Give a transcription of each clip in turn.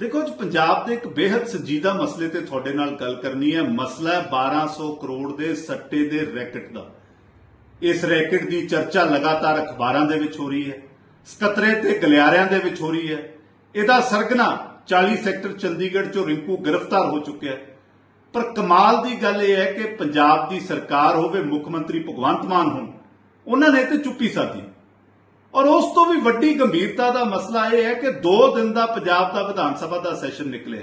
ਦੇਖੋ ਅੱਜ ਪੰਜਾਬ ਦੇ ਇੱਕ ਬੇहद ਸੰਜੀਦਾ ਮਸਲੇ ਤੇ ਤੁਹਾਡੇ ਨਾਲ ਗੱਲ ਕਰਨੀ ਹੈ। ਮਸਲਾ ਹੈ 1200 ਕਰੋੜ ਦੇ ਸੱਟੇ ਦੇ ਰੈਕਟ ਦਾ। ਇਸ ਰੈਕਟ ਦੀ ਚਰਚਾ ਲਗਾਤਾਰ ਅਖਬਾਰਾਂ ਦੇ ਵਿੱਚ ਹੋ ਰਹੀ ਹੈ, ਸਕੱਤਰੇ ਤੇ ਗਲਿਆਰਿਆਂ ਦੇ ਵਿੱਚ ਹੋ ਰਹੀ ਹੈ। ਇਹਦਾ ਸਰਗਨਾ 40 ਸੈਕਟਰ ਚੰਡੀਗੜ੍ਹ ਚੋਂ ਰਿੰਕੂ ਗ੍ਰਿਫਤਾਰ ਹੋ ਚੁੱਕਿਆ ਹੈ। ਪਰ ਕਮਾਲ ਦੀ ਗੱਲ ਇਹ ਹੈ ਕਿ ਪੰਜਾਬ ਦੀ ਸਰਕਾਰ ਹੋਵੇ, ਮੁੱਖ ਮੰਤਰੀ ਭਗਵੰਤ ਮਾਨ ਹੋਣ, ਉਹਨਾਂ ਨੇ ਤੇ ਚੁੱਪੀ ਸਾਧੀ। ਔਰ ਉਸ ਤੋਂ ਵੀ ਵੱਡੀ ਗੰਭੀਰਤਾ ਦਾ ਮਸਲਾ ਇਹ ਹੈ ਕਿ 2 ਦਿਨ ਦਾ ਪੰਜਾਬ ਦਾ ਵਿਧਾਨ ਸਭਾ ਦਾ ਸੈਸ਼ਨ ਨਿਕਲਿਆ।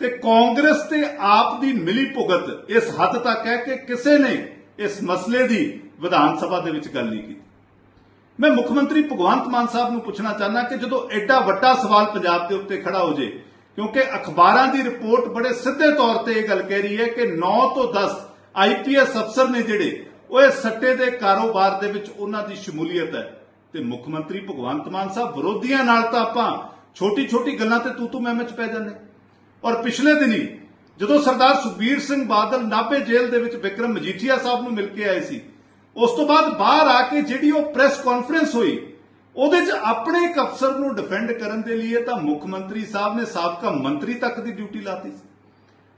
ਤੇ ਕਾਂਗਰਸ ਤੇ ਆਪ ਦੀ ਮਿਲੀ ਭੁਗਤ ਇਸ ਹੱਦ ਤੱਕ ਹੈ ਕਿ ਕਿਸੇ ਨੇ ਇਸ ਮਸਲੇ ਦੀ ਵਿਧਾਨ ਸਭਾ ਦੇ ਵਿੱਚ ਗੱਲ ਨਹੀਂ ਕੀਤੀ। ਮੈਂ ਮੁੱਖ ਮੰਤਰੀ ਭਗਵੰਤ ਮਾਨ ਸਾਹਿਬ ਨੂੰ ਪੁੱਛਣਾ ਚਾਹੁੰਦਾ ਕਿ ਜਦੋਂ ਐਡਾ ਵੱਡਾ ਸਵਾਲ ਪੰਜਾਬ ਦੇ ਉੱਤੇ ਖੜਾ ਹੋ ਜੇ, ਕਿਉਂਕਿ ਅਖਬਾਰਾਂ ਦੀ ਰਿਪੋਰਟ ਬੜੇ ਸਿੱਧੇ ਤੌਰ ਤੇ ਇਹ ਗੱਲ ਕਹਿ ਰਹੀ ਹੈ ਕਿ 9 ਤੋਂ 10 ਆਈਪੀਐਸ ਅਫਸਰ ਨੇ ਜਿਹੜੇ, ਉਹ ਇਸ ਸੱਟੇ ਦੇ ਕਾਰੋਬਾਰ ਦੇ ਵਿੱਚ ਉਹਨਾਂ ਦੀ ਸ਼ਮੂਲੀਅਤ ਹੈ। ਤੇ ਮੁੱਖ ਮੰਤਰੀ ਭਗਵੰਤ ਮਾਨ ਸਾਹਿਬ ਵਿਰੋਧੀਆਂ ਨਾਲ ਤਾਂ ਆਪਾਂ ਛੋਟੀ-ਛੋਟੀ ਗੱਲਾਂ ਤੇ ਤੂੰ ਤੂੰ ਮੈਂ ਮੈਂ ਚ ਪੈ ਜਾਂਦੇ। ਔਰ ਪਿਛਲੇ ਦਿਨੀ ਜਦੋਂ ਸਰਦਾਰ ਸੁਖਬੀਰ ਸਿੰਘ ਬਾਦਲ ਨਾਭੇ ਜੇਲ੍ਹ ਦੇ ਵਿੱਚ ਵਿਕਰਮ ਮਜੀਠੀਆ ਸਾਹਿਬ ਨੂੰ ਮਿਲ ਕੇ ਆਏ ਸੀ, ਉਸ ਤੋਂ ਬਾਅਦ ਬਾਹਰ ਆ ਕੇ ਜਿਹੜੀ ਉਹ ਪ੍ਰੈਸ ਕਾਨਫਰੰਸ ਹੋਈ, ਉਹਦੇ 'ਚ ਆਪਣੇ ਇੱਕ ਅਫਸਰ ਨੂੰ ਡਿਫੈਂਡ ਕਰਨ ਦੇ ਲਈ ਤਾਂ ਮੁੱਖ ਮੰਤਰੀ ਸਾਹਿਬ ਨੇ ਸਾਬਕਾ ਮੰਤਰੀ ਤੱਕ ਦੀ ਡਿਊਟੀ ਲਾਤੀ ਸੀ।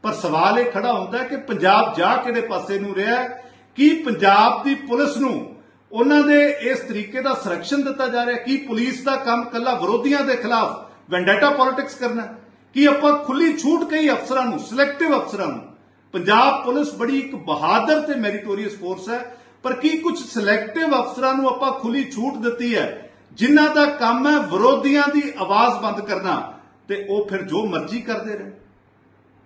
ਪਰ ਸਵਾਲ ਇਹ ਖੜਾ ਹੁੰਦਾ ਕਿ ਪੰਜਾਬ ਜਾ ਕਿਹੜੇ ਪਾਸੇ ਨੂੰ ਰਿਹਾ ਕੀ ਪੰਜਾਬ ਦੀ ਪੁਲਿਸ ਨੂੰ ਉਹਨਾਂ ਦੇ ਇਸ ਤਰੀਕੇ ਦਾ ਸੰਰਕਸ਼ਣ ਦਿੱਤਾ ਜਾ ਰਿਹਾ ਕੀ ਪੁਲਿਸ ਦਾ ਕੰਮ ਕੱਲਾ ਵਿਰੋਧੀਆਂ ਦੇ ਖਿਲਾਫ ਵੈਂਡੇਟਾ ਪੋਲਿਟਿਕਸ ਕਰਨਾ, ਕੀ ਆਪਾਂ ਖੁੱਲੀ ਛੂਟ ਕਈ ਅਫਸਰਾਂ ਨੂੰ ਸਿਲੈਕਟਿਵ ਅਫਸਰਾਂ ਨੂੰ। ਪੰਜਾਬ ਪੁਲਿਸ ਬੜੀ ਇੱਕ ਬਹਾਦਰ ਤੇ ਮੈਰੀਟੋਰੀਅਸ ਫੋਰਸ ਹੈ, ਪਰ ਕੀ ਕੁਝ ਸਿਲੈਕਟਿਵ ਅਫਸਰਾਂ ਨੂੰ ਆਪਾਂ ਖੁੱਲੀ ਛੂਟ ਦਿੱਤੀ ਹੈ, ਜਿਨ੍ਹਾਂ ਦਾ ਕੰਮ ਹੈ ਵਿਰੋਧੀਆਂ ਦੀ ਆਵਾਜ਼ ਬੰਦ ਕਰਨਾ, ਤੇ ਉਹ ਫਿਰ ਜੋ ਮਰਜ਼ੀ ਕਰਦੇ ਰਹੇ।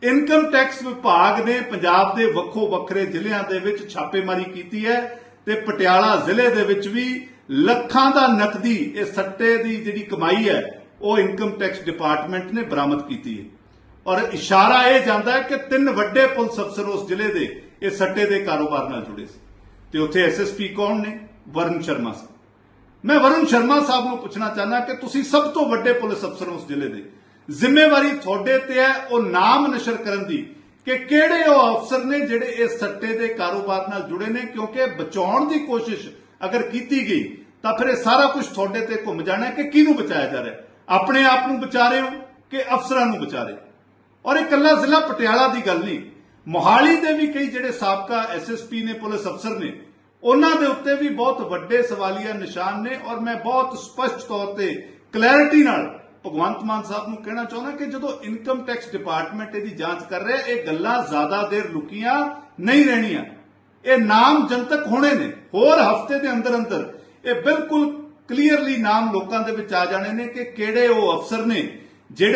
ਇਨਕਮ ਟੈਕਸ ਵਿਭਾਗ ਨੇ ਪੰਜਾਬ ਦੇ ਵੱਖੋ ਵੱਖਰੇ ਜ਼ਿਲ੍ਹਿਆਂ ਦੇ ਵਿੱਚ ਛਾਪੇਮਾਰੀ ਕੀਤੀ ਹੈ ਤੇ ਪਟਿਆਲਾ ਜ਼ਿਲ੍ਹੇ ਦੇ ਵਿੱਚ ਵੀ ਲੱਖਾਂ ਦਾ ਨਕਦੀ, ਇਹ ਸੱਟੇ ਦੀ ਜਿਹੜੀ ਕਮਾਈ ਹੈ, ਉਹ ਇਨਕਮ ਟੈਕਸ ਡਿਪਾਰਟਮੈਂਟ ਨੇ ਬਰਾਮਦ ਕੀਤੀ ਹੈ। ਔਰ ਇਸ਼ਾਰਾ ਇਹ ਜਾਂਦਾ ਹੈ ਕਿ ਤਿੰਨ ਵੱਡੇ ਪੁਲਿਸ ਅਫਸਰ ਉਸ ਜ਼ਿਲ੍ਹੇ ਦੇ, ਇਹ ਸੱਟੇ ਦੇ ਕਾਰੋਬਾਰ ਨਾਲ ਜੁੜੇ ਸੀ। ਤੇ ਉੱਥੇ ਐਸਐਸਪੀ ਕੌਣ ਨੇ? ਵਰੁਣ ਸ਼ਰਮਾ ਸਾਹਿਬ ਮੈਂ ਵਰੁਣ ਸ਼ਰਮਾ ਸਾਹਿਬ ਨੂੰ ਪੁੱਛਣਾ ਚਾਹਨਾ ਕਿ ਤੁਸੀਂ ਸਭ ਤੋਂ ਵੱਡੇ ਪੁਲਿਸ ਅਫਸਰ ਹੋ ਉਸ ਜ਼ਿਲ੍ਹੇ ਦੇ। ਜ਼ਿੰਮੇਵਾਰੀ ਤੁਹਾਡੇ ਤੇ ਹੈ, ਉਹ ਨਾਮ ਨਸ਼ਰ ਕਰਨ ਦੀ। ਕਿ ਕਿਹੜੇ ਉਹ ਅਫਸਰ ਨੇ ਜਿਹੜੇ ਇਸ ਸੱਟੇ ਦੇ ਕਾਰੋਬਾਰ ਨਾਲ ਜੁੜੇ ਨੇ? ਕਿਉਂਕਿ ਬਚਾਉਣ ਦੀ ਕੋਸ਼ਿਸ਼ ਅਗਰ ਕੀਤੀ ਗਈ, ਤਾਂ ਫਿਰ ਇਹ ਸਾਰਾ ਕੁਝ ਤੁਹਾਡੇ ਤੇ ਘੁੰਮ ਜਾਣਾ ਕਿ ਕਿਹਨੂੰ ਬਚਾਇਆ ਜਾ ਰਿਹਾ? ਆਪਣੇ ਆਪ ਨੂੰ ਬਚਾ ਰਹੇ ਹੋ ਕਿ ਅਫਸਰਾਂ ਨੂੰ ਬਚਾ ਰਹੇ? ਔਰ ਇਹ ਇਕੱਲਾ ਜ਼ਿਲ੍ਹਾ ਪਟਿਆਲਾ ਦੀ ਗੱਲ ਨਹੀਂ, ਮੋਹਾਲੀ ਦੇ ਵੀ ਕਈ ਜਿਹੜੇ ਸਾਬਕਾ ਐਸਐਸਪੀ ਨੇ, ਪੁਲਿਸ ਅਫਸਰ ਨੇ, ਉਹਨਾਂ ਦੇ ਉੱਤੇ ਵੀ ਬਹੁਤ ਵੱਡੇ ਸਵਾਲੀਆ ਨਿਸ਼ਾਨ ਨੇ ਔਰ ਮੈਂ ਬਹੁਤ ਸਪਸ਼ਟ ਤੌਰ ਤੇ ਕਲੈਰਿਟੀ ਨਾਲ ਭਗਵੰਤ ਮਾਨ ਸਾਹਿਬ ਨੂੰ ਕਹਿਣਾ ਚਾਹੁੰਦਾ ਕਿ ਜਦੋਂ ਇਨਕਮ ਟੈਕਸ ਡਿਪਾਰਟਮੈਂਟ ਇਹਦੀ ਜਾਂਚ ਕਰ ਰਿਹਾ, ਇਹ ਗੱਲਾਂ ਜ਼ਿਆਦਾ ਦੇਰ ਲੁਕੀਆਂ ਨਹੀਂ ਰਹਿਣੀਆਂ। ਇਹ ਨਾਮ ਜਨਤਕ ਹੋਣੇ ਨੇ, ਹੋਰ ਹਫ਼ਤੇ ਦੇ ਅੰਦਰ ਅੰਦਰ। ਇਹ ਬਿਲਕੁਲ ਕਲੀਅਰਲੀ ਨਾਮ ਲੋਕਾਂ ਦੇ ਵਿੱਚ ਆ ਜਾਣੇ ਨੇ ਕਿ ਕਿਹੜੇ ਉਹ ਅਫਸਰ ਨੇ, ਜਿਹੜੇ